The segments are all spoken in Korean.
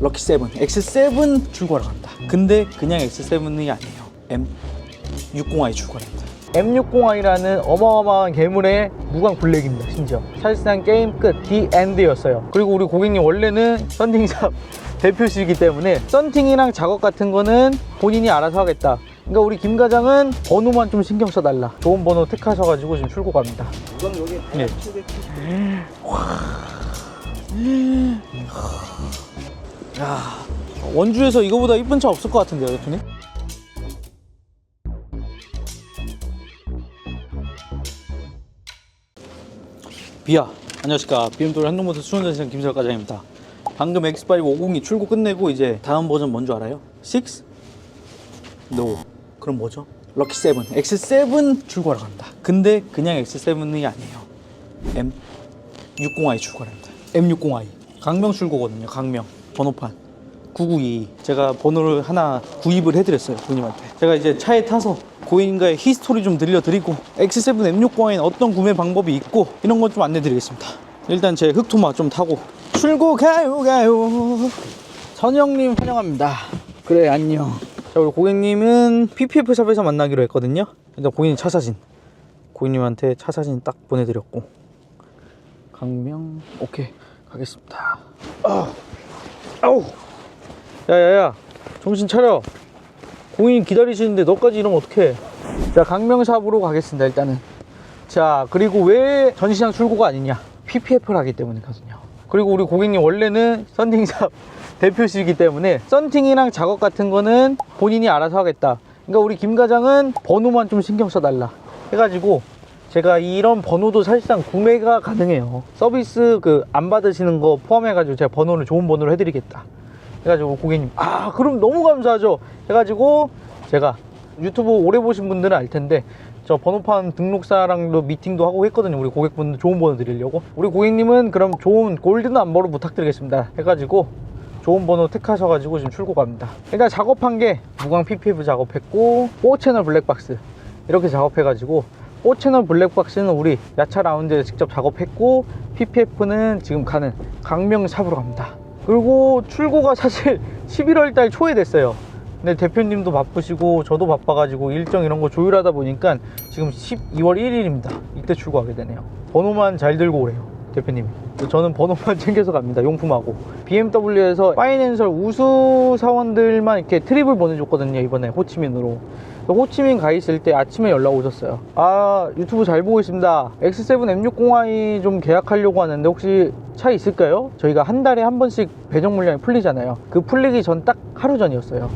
럭키 세븐 X7 출고하러 갑니다. 근데 그냥 X7이 아니에요. M60i 출고합니다. M60i라는 어마어마한 괴물의 무광 블랙입니다. 심지어 사실상 게임 끝 D 엔드였어요. 그리고 우리 고객님 원래는 썬팅샵 대표시기 때문에 썬팅이랑 작업 같은 거는 본인이 알아서 하겠다. 그러니까 우리 김 과장은 번호만 좀 신경 써달라. 좋은 번호 택하셔가지고 지금 출고 갑니다. 이건 여기 네. 770. 야, 원주에서 이거보다 이쁜 차 없을 것 같은데요, 대표님? 비야, 안녕하십니까. BMW 한동모터 수원전시장 김설 과장입니다. 방금 X5 502 출고 끝내고 이제 다음 버전 뭔 줄 알아요? 6? No. 그럼 뭐죠? 럭키 7. X7 출고하러 갑니다. 근데 그냥 X7이 아니에요. M60i 출고합니다. M60i. 강명 출고거든요. 강명. 번호판. 992. 제가 번호를 하나 구입을 해드렸어요. 고객님한테. 제가 이제 차에 타서 고객님과의 히스토리 좀 들려드리고 X7 M60i는 어떤 구매 방법이 있고 이런 것좀 안내드리겠습니다. 일단 제 흑토마 좀 타고 출고 가요 가요. 선영님 환영합니다. 그래 안녕. 자 우리 고객님은 PPF 샵에서 만나기로 했거든요. 일단 고객님 차 사진. 고객님한테 차 사진 딱 보내드렸고 강명 오케이 가겠습니다. 아, 아우 야야야 정신 차려. 고객님 기다리시는데 너까지 이러면 어떡해. 자 강명샵으로 가겠습니다 일단은. 자 그리고 왜 전시장 출고가 아니냐 PPF를 하기 때문이거든요. 그리고 우리 고객님 원래는 썬팅샵 대표시기 때문에 썬팅이랑 작업 같은 거는 본인이 알아서 하겠다. 그러니까 우리 김 과장은 번호만 좀 신경 써달라 해가지고 제가 이런 번호도 사실상 구매가 가능해요. 서비스 그 안 받으시는 거 포함해 가지고 제가 번호를 좋은 번호로 해드리겠다. 해가지고 고객님 아 그럼 너무 감사하죠. 해가지고 제가 유튜브 오래 보신 분들은 알 텐데 저 번호판 등록사랑도 미팅도 하고 했거든요. 우리 고객분들 좋은 번호 드리려고. 우리 고객님은 그럼 좋은 골드 넘버로 부탁드리겠습니다. 해가지고 좋은 번호 택하셔가지고 지금 출고 갑니다. 일단 작업한 게 무광 PPF 작업했고 5채널 블랙박스 이렇게 작업해가지고 5채널 블랙박스는 우리 야차 라운드에 직접 작업했고 PPF는 지금 가는 강명샵으로 갑니다. 그리고 출고가 사실 11월 달 초에 됐어요. 근데 대표님도 바쁘시고 저도 바빠가지고 일정 이런 거 조율하다 보니까 지금 12월 1일입니다. 이때 출고하게 되네요. 번호만 잘 들고 오래요. 대표님이. 저는 번호만 챙겨서 갑니다. 용품하고. BMW에서 파이낸셜 우수 사원들만 이렇게 트립을 보내줬거든요. 이번에 호치민으로. 호치민 가 있을 때 아침에 연락 오셨어요. 아, 유튜브 잘 보고 있습니다. X7 M60i 좀 계약하려고 하는데 혹시 차 있을까요? 저희가 한 달에 한 번씩 배정 물량이 풀리잖아요. 그 풀리기 전 딱 하루 전이었어요.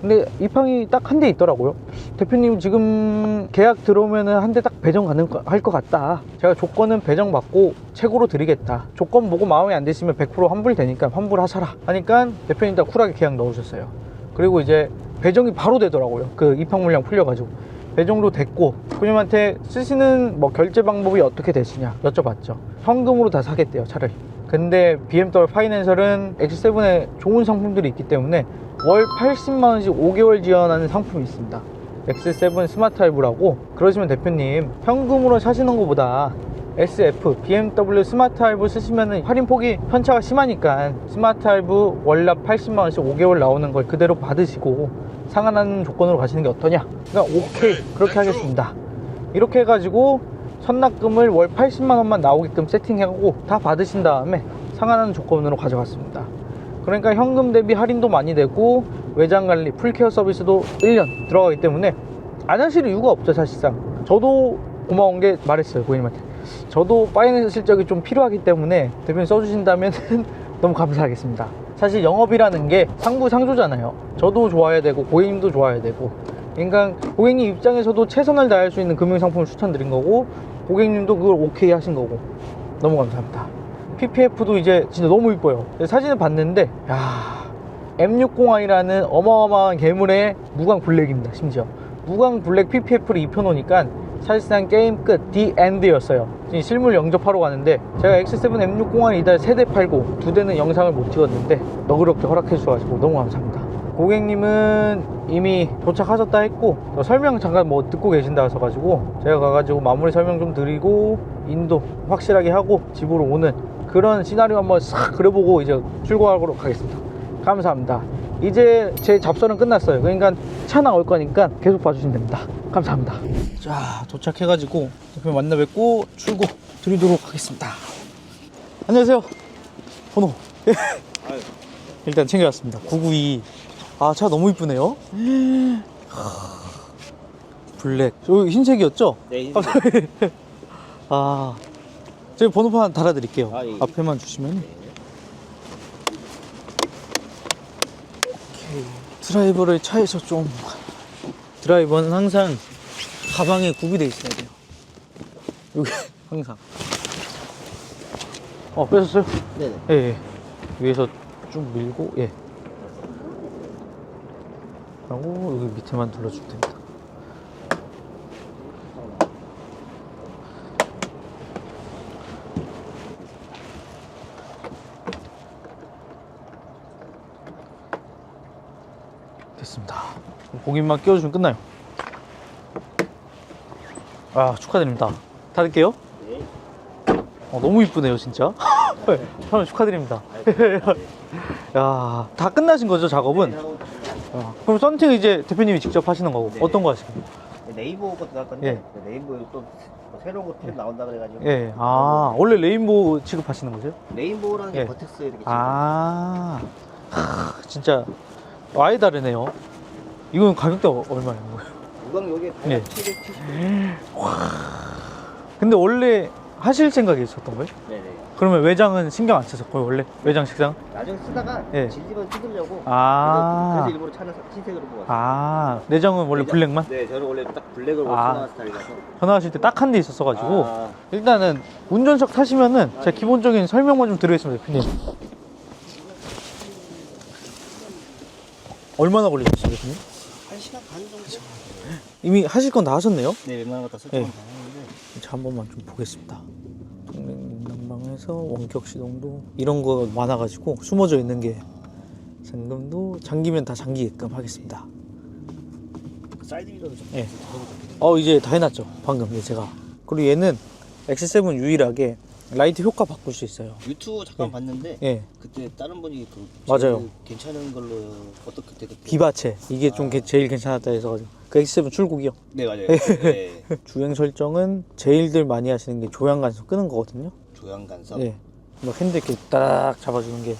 근데 입항이 딱 한 대 있더라고요. 대표님 지금 계약 들어오면은 한대 딱 배정 가능할 것 같다. 제가 조건은 배정 받고 최고로 드리겠다. 조건 보고 마음에 안 드시면 100% 환불 되니까 환불하셔라. 하니까 대표님 딱 쿨하게 계약 넣으셨어요. 그리고 이제 배정이 바로 되더라고요. 그 입항 물량 풀려가지고. 배정도 됐고 손님한테 쓰시는 뭐 결제 방법이 어떻게 되시냐 여쭤봤죠. 현금으로 다 사겠대요 차를. 근데 BMW 파이낸셜은 X7에 좋은 상품들이 있기 때문에 월 80만 원씩 5개월 지원하는 상품이 있습니다. X7 스마트 할부라고 그러시면 대표님 현금으로 사시는 것보다 SF, BMW 스마트 할부 쓰시면 할인 폭이 편차가 심하니까 스마트 할부 월납 80만 원씩 5개월 나오는 걸 그대로 받으시고 상한하는 조건으로 가시는 게 어떠냐? 그러니까 오케이 그렇게 하겠습니다. 이렇게 해가지고 선납금을 월 80만 원만 나오게끔 세팅하고 다 받으신 다음에 상한하는 조건으로 가져갔습니다. 그러니까 현금 대비 할인도 많이 되고 외장 관리, 풀케어 서비스도 1년 들어가기 때문에 안 하실 이유가 없죠 사실상. 저도 고마운 게 말했어요 고객님한테. 저도 파이낸스 실적이 좀 필요하기 때문에 대표님 써주신다면 너무 감사하겠습니다. 사실 영업이라는 게 상부상조잖아요. 저도 좋아야 되고 고객님도 좋아야 되고 그러니까 고객님 입장에서도 최선을 다할 수 있는 금융상품을 추천드린 거고 고객님도 그걸 오케이 하신 거고 너무 감사합니다. PPF도 이제 진짜 너무 이뻐요. 사진을 봤는데 야 M60i라는 어마어마한 괴물의 무광 블랙입니다. 심지어 무광 블랙 PPF를 입혀놓으니까 사실상 게임 끝 D 엔드였어요. 실물 영접하러 가는데 제가 X7 M60i 이달 세 대 팔고 두 대는 영상을 못 찍었는데 너그럽게 허락해 주셔가지고 너무 감사합니다. 고객님은 이미 도착하셨다 했고 저 설명 잠깐 뭐 듣고 계신다 하셔가지고 제가 가가지고 마무리 설명 좀 드리고 인도 확실하게 하고 집으로 오는 그런 시나리오 한번 싹 그려보고 이제 출고하러 가겠습니다. 감사합니다. 이제 제 잡설은 끝났어요. 그러니까 차 나올 거니까 계속 봐주시면 됩니다. 감사합니다. 자, 도착해가지고 대표님 만나 뵙고 출고 드리도록 하겠습니다. 안녕하세요. 번호. 아유. 일단 챙겨왔습니다. 992. 아, 차 너무 이쁘네요. 하, 블랙. 저 흰색이었죠? 네, 아, 저희 번호판 달아드릴게요. 아, 예, 예. 앞에만 주시면. 오케이. 드라이버를 차에서 좀. 드라이버는 항상 가방에 구비되어 있어야 돼요. 여기, 항상. 어, 뺏었어요? 네네. 예, 예. 위에서 쭉 밀고, 예. 하고, 여기 밑에만 눌러주면 됩니다. 됐습니다. 고기만 끼워주면 끝나요. 아, 축하드립니다. 닫을게요. 네. 어, 너무 이쁘네요, 진짜. 처음 축하드립니다. 야, 다 끝나신 거죠, 작업은? 어, 그럼 썬팅 이제 대표님이 직접 하시는 거고, 네. 어떤 거 하시나요? 네이버 것도 나올 건데 네이버에 또 새로운 거탭 나온다 그래가지고 예, 아, 원래 레인보우 취급하시는 거세요? 레인보우라는 게 예. 버텍스 이렇게 아, 하, 진짜 아예 다르네요. 이건 가격대 어- 얼마예요? 무광 요게 예. 770 근데 원래 하실 생각이 있었던 거예요? 네네 그러면 외장은 신경 안 쓰셨고요, 원래? 외장 식장? 나중에 쓰다가 예. 질리면 뜯으려고 아. 그래서 일부러 차는 흰색으로 뽑았어요 아, 내장은 원래 블랙만? 네 저는 원래 딱 블랙으로 아. 선호하는 스타일이라서 전화하실 때 딱 한 대 있었어가지고 아, 일단은 운전석 타시면은 제가 예. 기본적인 설명만 좀 드리겠습니다 대표님 얼마나 걸리셨어요 대표님? 한 시간 반 정도? 이미 하실 건 다 하셨네요? 네 웬만한 거다 예. 설정은 다 했는데. 자 한 번만 좀 보겠습니다. 동맹 난방에서 원격 시동도 이런 거 많아가지고 숨어져 있는 게 잠금도 잠기면 다 잠기게끔 하겠습니다. 사이드 미러도 좀 예. 어 이제 다 해놨죠 방금. 예, 제가. 그리고 얘는 X7 유일하게 라이트 효과 바꿀 수 있어요 유튜브 잠깐 예. 봤는데 예 그때 다른 분이 그 맞아요. 제일 괜찮은 걸로 어떻게 그때 그때 비바체 이게 좀 아. 게- 제일 괜찮았다 해서 가지고 그 X7 출국이요 네 맞아요 네. 주행 설정은 제일들 많이 하시는 게 조향 간섭 끄는 거거든요 조향 간섭 예. 막 핸들 이렇게 딱 잡아주는 게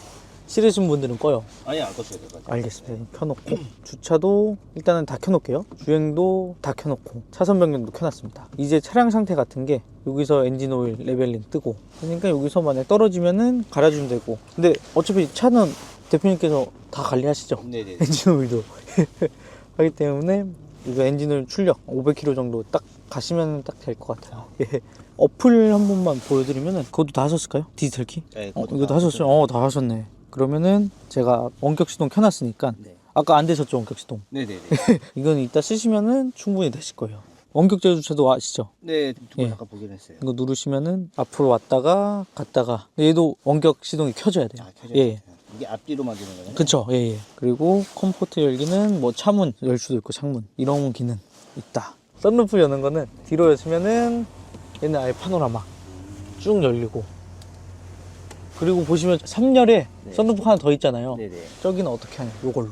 싫으신 분들은 꺼요. 아니 안 껐어요 제가. 알겠습니다. 켜놓고. 주차도 일단은 다 켜놓을게요. 주행도 다 켜놓고. 차선 변경도 켜놨습니다. 이제 차량 상태 같은 게 여기서 엔진 오일 레벨링 뜨고. 그러니까 여기서 만약 떨어지면은 갈아주면 되고. 근데 어차피 차는 대표님께서 다 관리하시죠? 네네 엔진 오일도. 하기 때문에 이거 엔진 오일 출력 500km 정도 딱 가시면 딱 될 것 같아요. 예. 어플 한 번만 보여드리면은 그것도 다 하셨을까요? 디지털 키? 네, 어, 그것도 이거 다 다 하셨어요? 어, 다 하셨네. 그러면은 제가 원격 시동 켜놨으니까 네. 아까 안 되셨죠 원격 시동? 네네네 이건 이따 쓰시면은 충분히 되실 거예요. 원격 제어 주차도 아시죠? 네 두번 예. 잠깐 보긴 했어요 이거 누르시면은 앞으로 왔다가 갔다가 얘도 원격 시동이 켜져야 돼요. 아 켜져 예. 요 이게 앞뒤로 만드는 거예요? 그쵸, 예, 예. 그리고 컴포트 열기는 뭐 차문 열 수도 있고 창문 이런 기능 있다. 썬루프 여는 거는 뒤로 여시면은 얘는 아예 파노라마 쭉 열리고 그리고 보시면 3열에 네. 썬루프 하나 더 있잖아요. 네네 저기는 어떻게 하냐? 요걸로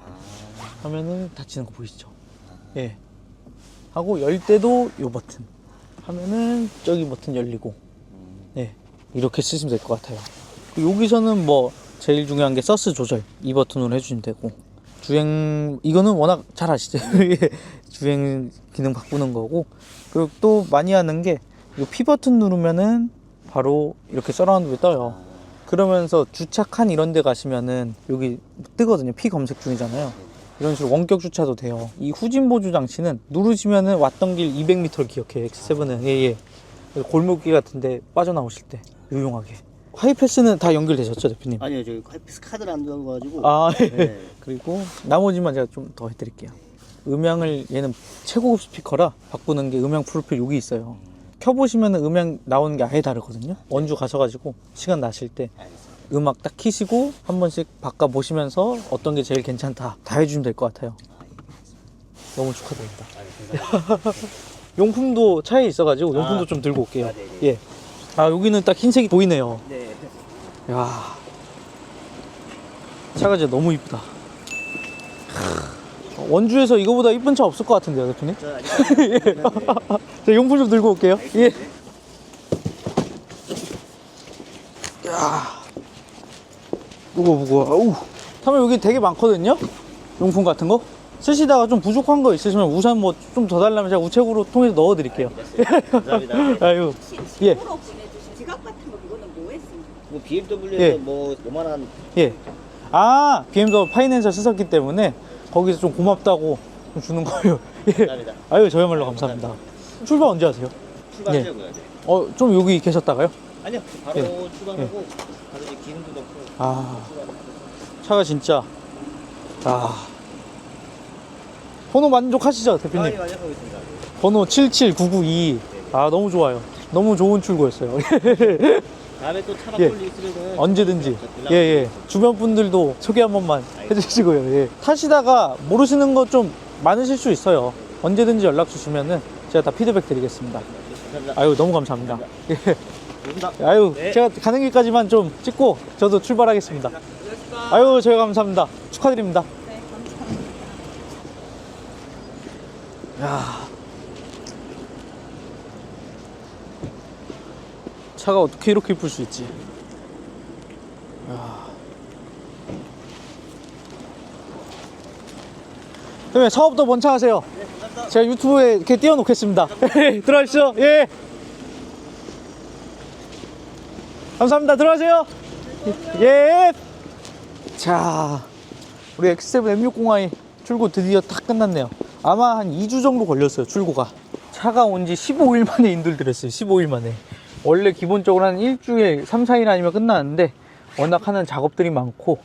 아, 하면은 닫히는 거 보이시죠? 예. 하고 열 때도 요 버튼 하면은 저기 버튼 열리고 음, 예. 이렇게 쓰시면 될 것 같아요. 여기서는 뭐 제일 중요한 게 서스 조절 이 버튼으로 해주시면 되고 주행 이거는 워낙 잘 아시죠? 예. 주행 기능 바꾸는 거고 그리고 또 많이 하는 게 이 P 버튼 누르면은 바로 이렇게 서라운드에 떠요. 아, 그러면서 주차 칸 이런 데 가시면은 여기 뜨거든요. P 검색 중이잖아요. 이런 식으로 원격 주차도 돼요. 이 후진 보조 장치는 누르시면은 왔던 길 200m를 기억해요. X7은 예 예. 골목길 같은데 빠져나오실 때 유용하게. 하이패스는 다 연결되셨죠, 대표님? 아니요 저기 하이피스 카드를 안 들어가가지고 아, 예. 네. 그리고 나머지만 제가 좀 더 해드릴게요. 음향을 얘는 최고급 스피커라 바꾸는 게 음향 프로필 여기 있어요. 켜보시면 음향 나오는 게 아예 다르거든요. 원주 가셔가지고 시간 나실 때 음악 딱 키시고 한 번씩 바꿔 보시면서 어떤 게 제일 괜찮다 다 해주면 될 것 같아요. 너무 축하드립니다. 용품도 차에 있어가지고 용품도 아. 좀 들고 올게요. 아. 예. 아 여기는 딱 흰색이 보이네요. 네 야. 차가 진짜 너무 이쁘다. 원주에서 이거보다 이쁜 차 없을 것 같은데요, 대표님? 저 아직 자, 용품 좀 들고 올게요. 예. 야. 무거워, 무거워. 아우. 타면 여기 되게 많거든요? 용품 같은 거? 쓰시다가 좀 부족한 거 있으시면 우산 뭐 좀 더 달라면 제가 우체국으로 통해서 넣어 드릴게요. 감사합니다. 아유. 예. 식으로 보내주신 지갑 같은 거 그거는 뭐 했습니까? 뭐 BMW에서 예. 뭐 요만한 예. 아, BMW 파이낸셜 쓰셨기 때문에 거기서 좀 고맙다고 좀 주는 거예요. 예. 감사합니다. 아유, 저야말로 감사합니다. 출발 언제 하세요? 출발하려고요. 네. 어, 좀 여기 계셨다가요? 아니요, 바로 예. 출발하고 바로 이제 기름도 넣고 아, 출발하고. 차가 진짜. 아. 번호 만족하시죠, 대표님? 많이 많이 하고 있습니다. 번호 77992. 아, 너무 좋아요. 너무 좋은 출구였어요. 다음에 또차 예. 있으면은 언제든지. 연락 예, 예. 주변 분들도 소개 한 번만 해주시고요. 예. 타시다가 모르시는 거 좀 많으실 수 있어요. 언제든지 연락 주시면은 제가 다 피드백 드리겠습니다. 감사합니다. 아유, 너무 감사합니다. 예. 감사합니다. 아유, 네. 제가 가는 길까지만 좀 찍고 저도 출발하겠습니다. 아유, 저희가 감사합니다. 축하드립니다. 네, 감사합니다. 야. 차가 어떻게 이렇게 이쁠 수 있지? 야. 그러면 사업도 먼저 하세요. 제가 유튜브에 이렇게 띄워놓겠습니다. 들어가시죠. 예. 감사합니다. 들어가세요. 예. 자, 우리 X7 M60i 출고 드디어 딱 끝났네요. 아마 한 2주 정도 걸렸어요, 출고가. 차가 온 지 15일 만에 인들들었어요, 15일 만에. 원래 기본적으로 한 일주일, 3, 4일 아니면 끝나는데, 워낙 하는 작업들이 많고,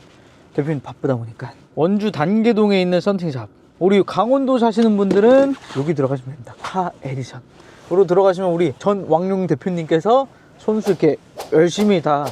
대표님 바쁘다 보니까. 원주 단계동에 있는 썬팅샵. 우리 강원도 사시는 분들은 여기 들어가시면 됩니다. 카 에디션. 으로 들어가시면 우리 전 왕용 대표님께서 손수 이렇게 열심히 다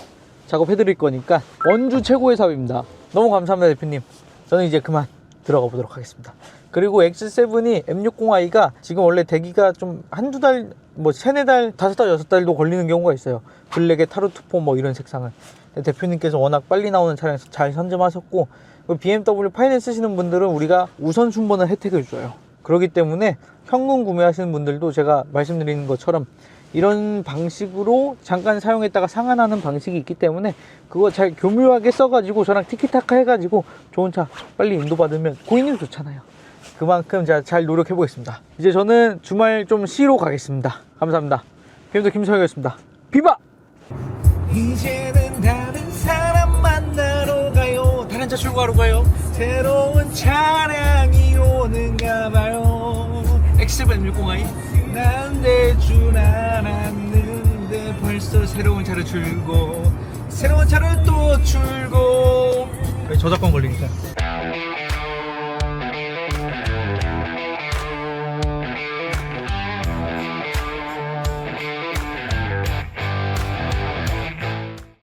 작업해 드릴 거니까 원주 최고의 사업입니다. 너무 감사합니다, 대표님. 저는 이제 그만 들어가 보도록 하겠습니다. 그리고 X7이 M60i가 지금 원래 대기가 좀 한두 달, 뭐 세네 달, 다섯 달, 여섯 달도 걸리는 경우가 있어요. 블랙에 타르투포 뭐 이런. 근데 대표님께서 워낙 빨리 나오는 차량에서 잘 선점하셨고, 그리고 BMW 파이낸스 쓰시는 분들은 우리가 우선 순번을 혜택을 줘요. 그렇기 때문에 현금 구매하시는 분들도 제가 말씀드리는 것처럼 이런 방식으로 잠깐 사용했다가 상환하는 방식이 있기 때문에 그거 잘 교묘하게 써가지고 저랑 티키타카 해가지고 좋은 차 빨리 인도받으면 고객님 좋잖아요. 그만큼 제가 잘 노력해 보겠습니다. 이제 저는 주말 좀 쉬러 가겠습니다. 감사합니다. 김도 김성혁이었습니다. 비바! 이제는 다른 사람 만나러 가요. 다른 차 출고하러 가요. 새로운 차량 X7 602. 난 대줄 알았는데 벌써 새로운 차를 출고 새로운 차를 또 출고 저작권 걸리니까